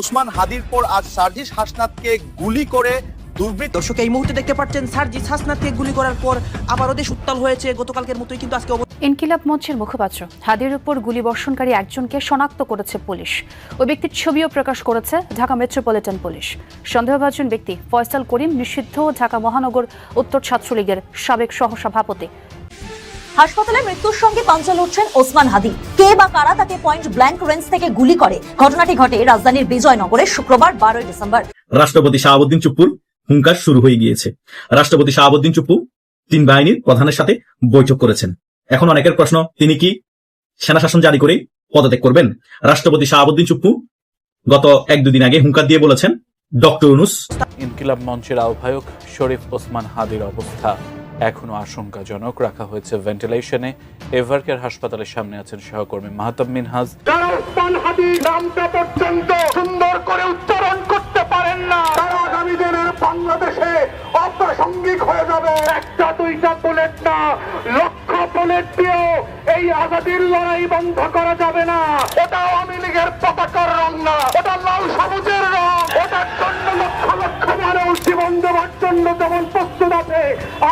উসমান হাদির পর আজ সার্জিস হাসনাতকে গুলি করে দুর্বৃত্ত। দর্শক এই মুহূর্তে দেখতে পাচ্ছেন সার্জিস হাসনাতকে গুলি করার পর আবারও দেশ উত্তাল হয়েছে। গতকালকের মতোই কিন্তু আজকে ইনকিলাব মঞ্চের মুখপাত্র হাদির উপর গুলি বর্ষণকারী একজনকে শনাক্ত করেছে পুলিশ। ওই ব্যক্তির ছবিও প্রকাশ করেছে ঢাকা মেট্রোপলিটন পুলিশ। সন্দেহভাজন ব্যক্তি ফয়সাল করিম নিষিদ্ধ ঢাকা মহানগর উত্তর ছাত্রলীগের সাবেক সহসভাপতি। হাসপাতালে মৃত্যুর সঙ্গে পাঞ্চা লড়ছেন ওসমান হাদি। কে বা কারা তাকে পয়েন্ট ব্ল্যাঙ্ক রেঞ্জ থেকে গুলি করে? ঘটনাটি ঘটে রাজধানীর বিজয়নগরে শুক্রবার বারোই ডিসেম্বর। রাষ্ট্রপতি শাহাবুদ্দিন চুপ্পুর হুঙ্কার শুরু হয়ে গিয়েছে। রাষ্ট্রপতি শাহাবুদ্দিন চুপ্পু তিন বাহিনীর প্রধানের সাথে বৈঠক করেছেন। এখন অনেকের প্রশ্ন তিনি কি সেনা শাসন জারি করে পদত্যাগ করবেন? রাষ্ট্রপতি শাহাবুদ্দিন চুপ্পু গত এক দুদিন আগে হুঙ্কার দিয়ে বলেছেন ডক্টর ইনকিলাব মঞ্চের আহ্বায়ক শরীফ ওসমান হাদির অবস্থা। এখনও আশঙ্কাজনক রাখা হয়েছে ভেন্টিলেশনে। এভারকের হাসপাতালের সামনে আছেন সহকর্মী মাহতাব মিনহাজ। সুন্দর করে উচ্চারণ করতে পারেন না, তারা আগামী দিনের বাংলাদেশে অপ্রাসঙ্গিক হয়ে যাবে। একটা দুইটা বুলেট না, লক্ষ বুলেট দিয়েও এই আজাদির লড়াই বন্ধ করা যাবে না। ওটা আওয়ামী লীগের পতাকার রং না, ওটা লাল সবুজের রং, ওটার জন্য লক্ষ লক্ষ মানুষ জীবন দেওয়ার জন্য যেমন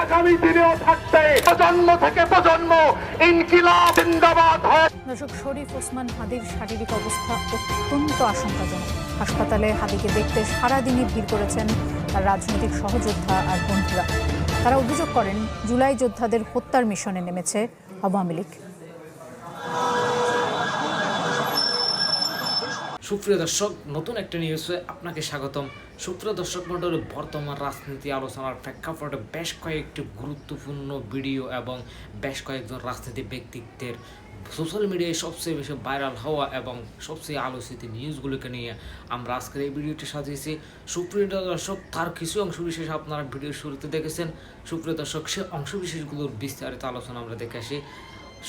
আগামী দিনেও থাকবে প্রজন্ম থেকে প্রজন্ম ইনকিলাব জিন্দাবাদ দর্শক, শরীফ ওসমান হাদির শারীরিক অবস্থা অত্যন্ত আশঙ্কাজনক। হাসপাতালে হাদিকে দেখতে সারাদিনই ভিড় করেছেন তার রাজনৈতিক সহযোদ্ধা আর বন্ধুরা। তারা অভিযোগ করেন, জুলাই যোদ্ধাদের হত্যার মিশনে নেমেছে আওয়ামী লীগ। সুপ্রিয় দর্শক, নতুন একটা নিউজে আপনাকে স্বাগতম। সুপ্রিয় দর্শক মণ্ডলী, বর্তমান রাজনীতি আলোচনার প্রেক্ষাপটে বেশ কয়েকটি গুরুত্বপূর্ণ ভিডিও এবং বেশ কয়েকজন রাজনীতি ব্যক্তিত্বের সোশ্যাল মিডিয়ায় সবচেয়ে বেশি ভাইরাল হওয়া এবং সবচেয়ে আলোচিত নিউজগুলোকে নিয়ে আমরা আজকের এই ভিডিওটি সাজিয়েছি। সুপ্রিয় দর্শক, তার কিছু অংশ বিশেষ আপনারা ভিডিওর শুরুতে দেখেছেন। সুপ্রিয় দর্শক, সে অংশ বিশেষগুলোর বিস্তারিত আলোচনা আমরা দেখে আসি।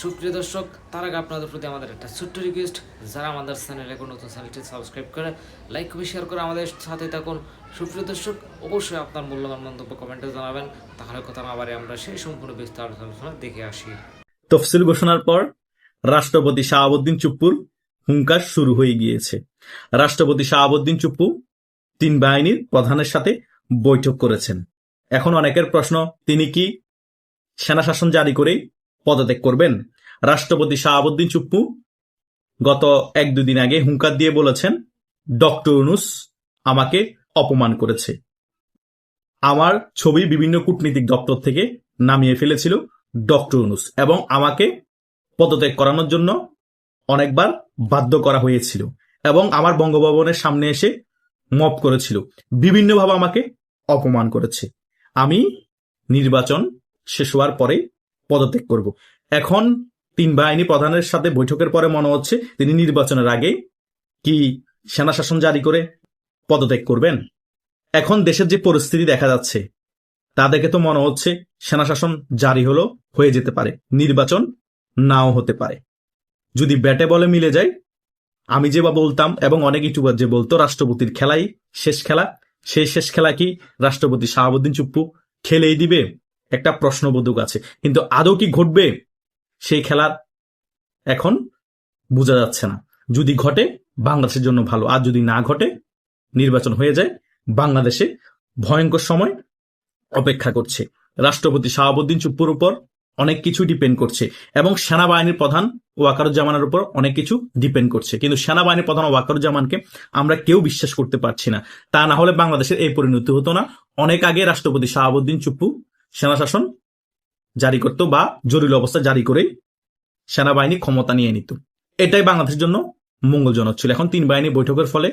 সুপ্রিয় দর্শক, তার আগে আপনাদের প্রতি আমাদের একটা ছোট্ট রিকোয়েস্ট যারা আমাদের চ্যানেলে এখন নতুন চ্যানেলটি সাবস্ক্রাইব করে লাইক করে শেয়ার করে আমাদের সাথে থাকুন। সুপ্রিয় দর্শক, অবশ্যই আপনার মূল্যবান মন্তব্য কমেন্টে জানাবেন। তাহলে কথা না আমরা সেই সম্পূর্ণ বিস্তারিত আলোচনা দেখে আসি। তফসিল ঘোষণার পর রাষ্ট্রপতি শাহাবুদ্দিন চুপ্পুর হুঙ্কার শুরু হয়ে গিয়েছে। রাষ্ট্রপতি শাহাবুদ্দিন চুপ্পু তিন বাহিনীর প্রধানের সাথে বৈঠক করেছেন। এখন অনেকের প্রশ্ন, তিনি কি সেনা শাসন জারি করে পদত্যাগ করবেন। রাষ্ট্রপতি শাহাবুদ্দিন চুপ্পু গত এক দুদিন আগে হুঙ্কার দিয়ে বলেছেন, ডক্টর ইউনুস আমাকে অপমান করেছে। আমার ছবি বিভিন্ন কূটনীতিক দপ্তর থেকে নামিয়ে ফেলেছিল ডক্টর ইউনুস এবং আমাকে পদত্যাগ করানোর জন্য অনেকবার বাধ্য করা হয়েছিল এবং আমার বঙ্গভবনের সামনে এসে মপ করেছিল। বিভিন্নভাবে আমাকে অপমান করেছে। আমি নির্বাচন শেষ হওয়ার পরে পদত্যাগ করব। এখন তিন বাহিনী প্রধানের সাথে বৈঠকের পরে মনে হচ্ছে তিনি নির্বাচনের আগে কি সেনা শাসন জারি করে পদত্যাগ করবেন? এখন দেশের যে পরিস্থিতি দেখা যাচ্ছে, তা দেখে তো মনে হচ্ছে সেনা শাসন জারি হলো, হয়ে যেতে পারে। নির্বাচন নাও হতে পারে। যদি ব্যাটে বলে মিলে যায়, আমি যে বা বলতাম এবং অনেক ইউটিউবার যে বলতো, রাষ্ট্রপতির খেলাই শেষ খেলা সেই শেষ খেলা কি রাষ্ট্রপতি শাহাবুদ্দিন চুপ্পু খেলেই দিবে? একটা প্রশ্নবোধক আছে। কিন্তু আদৌ কি ঘটবে? সেই খেলার এখন বোঝা যাচ্ছে না। যদি ঘটে, বাংলাদেশের জন্য ভালো। আর যদি না ঘটে, নির্বাচন হয়ে যায়, বাংলাদেশে ভয়ঙ্কর সময় অপেক্ষা করছে। রাষ্ট্রপতি শাহাবুদ্দিন চুপ্পুর উপর অনেক কিছু ডিপেন্ড করছে। এবং সেনাবাহিনীর প্রধান ওয়াকারুজ্জামানের উপর অনেক কিছু ডিপেন্ড করছে। কিন্তু সেনাবাহিনীর প্রধান ওয়াকারুজ্জামানকে আমরা কেউ বিশ্বাস করতে পারছি না। তা না হলে বাংলাদেশের এই পরিণতি হতো না। অনেক আগে রাষ্ট্রপতি শাহাবুদ্দিন চুপ্পু সেনা শাসন জারি করত বা জরুরি অবস্থা জারি করে সেনাবাহিনী ক্ষমতা নিয়ে নিত। এটাই বাংলাদেশের জন্য মঙ্গলজনক ছিল। এখন তিন বাহিনী বৈঠকের ফলে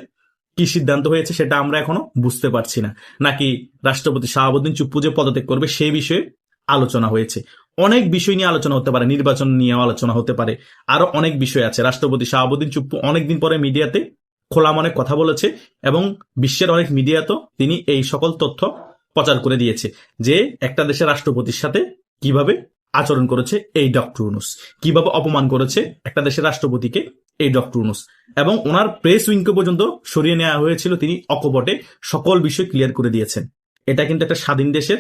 কি সিদ্ধান্ত হয়েছে সেটা আমরা এখনও বুঝতে পারছি না। নাকি রাষ্ট্রপতি শাহাবুদ্দিন চুপ্পু যে পদত্যাগ করবে সেই বিষয়ে আলোচনা হয়েছে। অনেক বিষয় নিয়ে আলোচনা হতে পারে, নির্বাচন নিয়ে আলোচনা হতে পারে। আরও অনেক বিষয় আছে। রাষ্ট্রপতি শাহাবুদ্দিন চুপ্পু অনেকদিন পরে মিডিয়াতে খোলা মনে কথা বলেছে এবং বিশ্বের অনেক মিডিয়াতেও তিনি এই সকল তথ্য প্রচার করে দিয়েছে যে একটা দেশের রাষ্ট্রপতির সাথে কীভাবে আচরণ করেছে এই ডক্টর ইউনুস, কীভাবে অপমান করেছে একটা দেশের রাষ্ট্রপতিকে এই ডক্টর ইউনুস। এবং ওনার প্রেস উইংকে পর্যন্ত সরিয়ে নেওয়া হয়েছিল, তিনি অকপটে সকল বিষয় ক্লিয়ার করে দিয়েছেন। এটা কিন্তু একটা স্বাধীন দেশের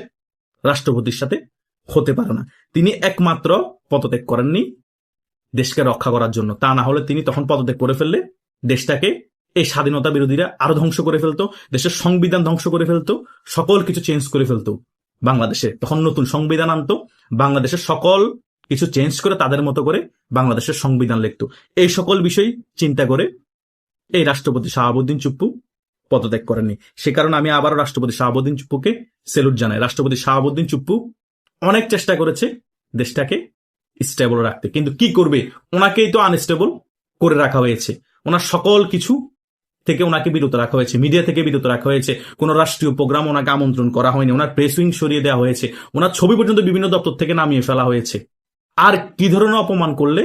রাষ্ট্রপতির সাথে হতে পারে না। তিনি একমাত্র পদত্যাগ করেননি দেশকে রক্ষা করার জন্য। তা না হলে তিনি তখন পদত্যাগ করে ফেললে দেশটাকে এই স্বাধীনতা বিরোধীরা আরও ধ্বংস করে ফেলতো, দেশের সংবিধান ধ্বংস করে ফেলতো, সকল কিছু চেঞ্জ করে ফেলতো বাংলাদেশে। তখন নতুন সংবিধান আনতো, বাংলাদেশের সকল কিছু চেঞ্জ করে তাদের মতো করে বাংলাদেশের সংবিধান লিখতো। এই সকল বিষয় চিন্তা করে এই রাষ্ট্রপতি শাহাবুদ্দিন চুপ্পু পদত্যাগ করেননি। সে কারণে আমি আবারও রাষ্ট্রপতি শাহাবুদ্দিন চুপ্পুকে সেলুট জানাই। রাষ্ট্রপতি শাহাবুদ্দিন চুপ্পু অনেক চেষ্টা করেছে দেশটাকে স্টেবল রাখতে, কিন্তু কি করবে? ওনাকেই তো আনস্টেবল করে রাখা হয়েছে। ওনার সকল কিছু থেকে ওনাকে বিরত রাখা হয়েছে মিডিয়া থেকে বিরত রাখা হয়েছে, কোন রাষ্ট্রীয় প্রোগ্রাম ওনাকে আমন্ত্রণ করা হয়নি, ওনার প্রেস সরিয়ে দেওয়া হয়েছে, ওনার ছবি পর্যন্ত বিভিন্ন দপ্তর থেকে নামিয়ে ফেলা হয়েছে। আর কি ধরনের অপমান করলে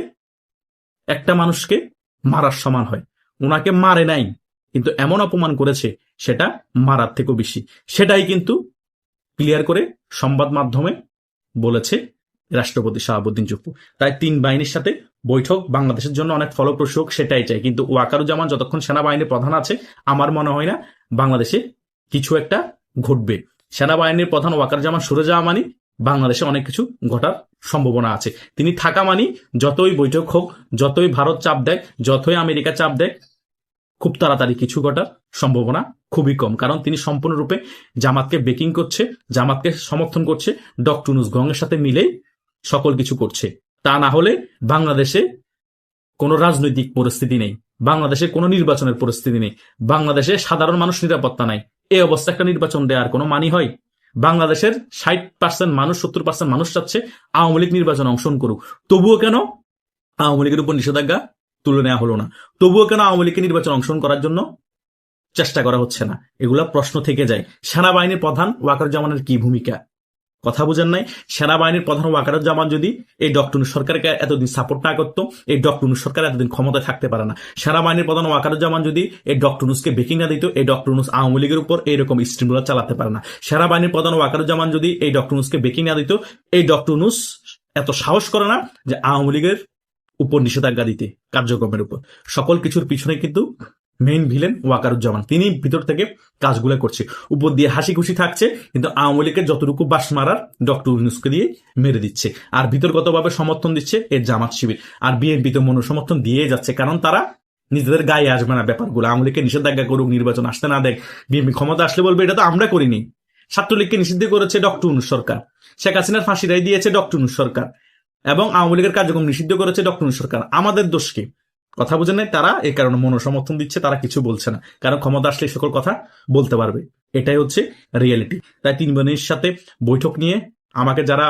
একটা মানুষকে মারার সমান হয়? ওনাকে মারে নাই, কিন্তু এমন অপমান করেছে, সেটা মারার থেকেও বেশি। সেটাই কিন্তু ক্লিয়ার করে সংবাদ মাধ্যমে বলেছে রাষ্ট্রপতি শাহাবুদ্দিন চুপ্পু। তাই তিন বাহিনীর সাথে বৈঠক বাংলাদেশের জন্য অনেক ফলপ্রসূ হোক, সেটাই চাই। কিন্তু ওয়াকারুজ্জামান যতক্ষণ সেনাবাহিনীর প্রধান আছে, আমার মনে হয় না বাংলাদেশে কিছু একটা ঘটবে। সেনাবাহিনীর প্রধান ওয়াকারুজ্জামান সরে যাওয়া মানে বাংলাদেশে অনেক কিছু ঘটার সম্ভাবনা আছে। তিনি থাকা মানি, যতই বৈঠক হোক, যতই ভারত চাপ দেয়, যতই আমেরিকা চাপ দেয়, খুব তাড়াতাড়ি কিছু ঘটার সম্ভাবনা খুবই কম। কারণ তিনি সম্পূর্ণরূপে জামাতকে বেকিং করছে, জামাতকে সমর্থন করছে, ডক্টর নুস গঙ্গের সাথে মিলেই সকল কিছু করছে। তা না হলে বাংলাদেশে কোনো রাজনৈতিক পরিস্থিতি নেই। বাংলাদেশে কোনো নির্বাচনের পরিস্থিতি নেই। বাংলাদেশে সাধারণ মানুষ নিরাপত্তা নাই। এই অবস্থা একটা নির্বাচন দেওয়ার কোনো মানি হয়। বাংলাদেশের ষাট পার্সেন্ট মানুষ, সত্তর পার্সেন্ট মানুষ চাচ্ছে আওয়ামী লীগ নির্বাচনে অংশগ্রহণ করুক। তবুও কেন আওয়ামী লীগের উপর নিষেধাজ্ঞা তুলে নেওয়া হলো না? তবুও কেন আওয়ামী লীগের নির্বাচন অংশগ্রহণ করার জন্য চেষ্টা করা হচ্ছে না? এগুলা প্রশ্ন থেকে যায়। সেনাবাহিনীর প্রধান ওয়াকার জামানের কি ভূমিকা? কথা বুঝেন নাই? সেনাবাহিনীর প্রধান ওয়াকারুজ্জামান যদি এই ডক্টর সরকারকে এতদিন সাপোর্ট না করতো, এই ডক্টর সরকার এতদিন ক্ষমতায় থাকতে পারে না। সেনাবাহিনীর প্রধান ওয়াকারুজ্জামান যদি এই ডক্টর নুসকে বেকিং না দিত, এই ডক্টর নুস আওয়ামী লীগের উপর এইরকম স্ট্রিমগুলো চালাতে পারে না। সেনাবাহিনীর প্রধান ওয়াকারুজ্জামান যদি এই ডক্টর নুসকে বেকিং না দিত, এই ডক্টর নুস এত সাহস করে না যে আওয়ামী লীগের উপর নিষেধাজ্ঞা দিতে, কার্যক্রমের উপর। সকল কিছুর পিছনে কিন্তু মেইন ভিলেন ওয়াকারুজ্জামান। তিনি ভিতর থেকে কাজগুলো করছে। উপর দিয়ে হাসি খুশি থাকছে, কিন্তু আওয়ামী লীগের যতটুকু বাস মারার ডক্টর ইউনুসকে দিয়ে মেরে দিচ্ছে। আর ভিতরগতভাবে সমর্থন দিচ্ছে এর জামাত শিবির। আর বিএনপি তো মনোসমর্থন দিয়ে যাচ্ছে, কারণ তারা নিজেদের গায়ে আসবে না ব্যাপারগুলো। আওয়ামী লীগকে নিষেধাজ্ঞা করুক, নির্বাচন আসতে না দেখ। বিএনপি ক্ষমতা আসলে বলবে, এটা তো আমরা করিনি। ছাত্রলীগকে নিষিদ্ধ করেছে ডক্টর ইউনুস সরকার। শেখ হাসিনার ফাঁসি রায় দিয়েছে ডক্টর ইউনুস সরকার। এবং আওয়ামী লীগের কার্যক্রম নিষিদ্ধ করেছে ডক্টর ইউনুস সরকার। আমাদের দোষ কি? কথা বুঝে নেয়, তারা এ কারণে মনোসমর্থন দিচ্ছে, তারা কিছু বলছে না। কারণ ক্ষমতা আসলে সকল কথা বলতে পারবে। এটাই হচ্ছে রিয়েলিটি তাই তিন বোনের সাথে বৈঠক নিয়ে আমাকে যারা